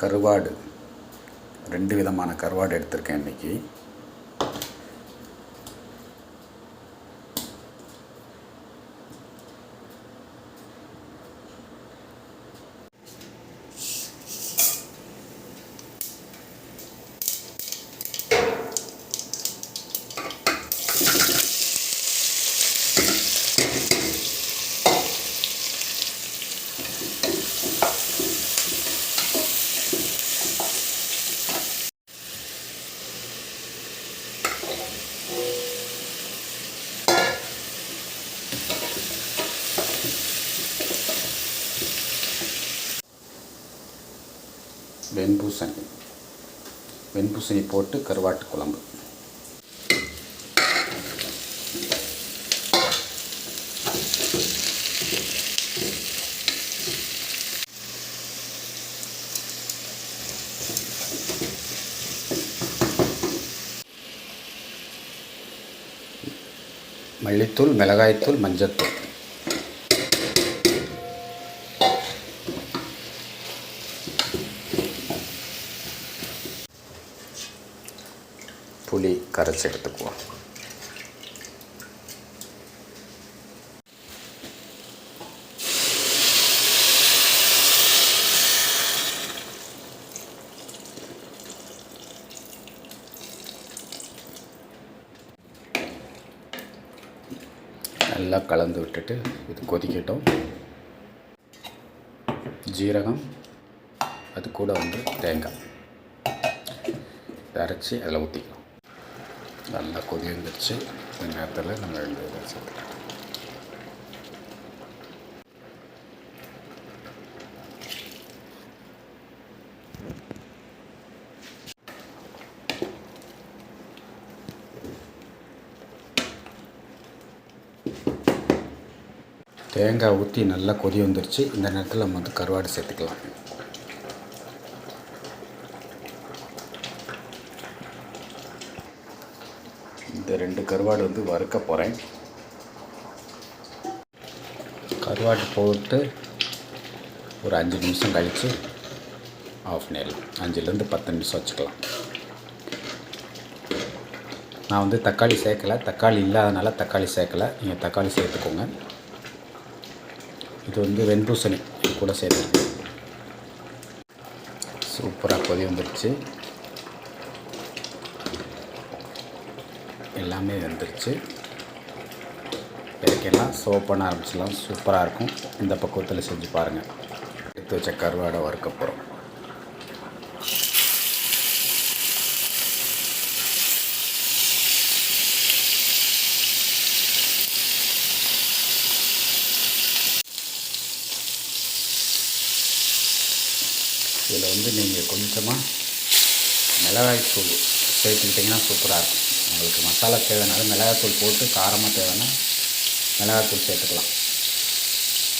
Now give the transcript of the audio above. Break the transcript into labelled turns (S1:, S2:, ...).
S1: கருவாடு. ரெண்டு விதமான கருவாடு எடுத்திருக்கேன் இன்றைக்கி வெண்பூசணி. வெண்பூசணி போட்டு கருவாட்டு குழம்பு. மல்லித்தூள் மிளகாய்த்தூள் மஞ்சத்தூள். புளி கரைச்சி எடுத்துக்குவோம். நல்லா கலந்து விட்டுட்டு இது கொதிக்கட்டும். ஜீரகம் அது கூட வந்து தேங்காய். அரைச்சி அதில் ஊற்றிக்கலாம் நல்லா கொதி வந்துருச்சு இந்த நேரத்தில் நம்ம ரெண்டு இதை சேர்த்துக்கலாம் தேங்காய் ஊற்றி நல்லா கொதி வந்துருச்சு இந்த நேரத்தில் நம்ம வந்து கருவாடு சேர்த்துக்கலாம் இந்த ரெண்டு கருவாடு வந்து வறுக்க போகிறேன் கருவாடு போட்டு ஒரு அஞ்சு நிமிஷம் கழித்து ஆஃப் பண்ணிடலாம் அஞ்சுலேருந்து பத்து நிமிஷம் வச்சுக்கலாம். நான் வந்து தக்காளி சேர்க்கலை. தக்காளி இல்லாதனால தக்காளி சேர்க்கலை. நீங்கள் தக்காளி சேர்த்துக்கோங்க. இது வந்து வெண்பூசணி கூட சேர்த்து சூப்பராக கொதி வந்துடுச்சு எல்லாமே வந்துருச்சு. இறக்கலாம் சர்வ் பண்ண ஆரம்பிச்சிடலாம். சூப்பராக இருக்கும். இந்த பக்குவத்தில் செஞ்சு பாருங்கள் எடுத்து வச்ச கருவாடை வறுக்க போகிறோம் இதில் வந்து நீங்கள் கொஞ்சமாக மிளகாய் தூள் சேர்த்துக்கிட்டிங்கன்னா சூப்பராக இருக்கும். உங்களுக்கு மசாலா தேவைனாலும் மிளகாத்தூள் போட்டு காரமாக தேவைன்னா மிளகாத்தூள் சேர்த்துக்கலாம்.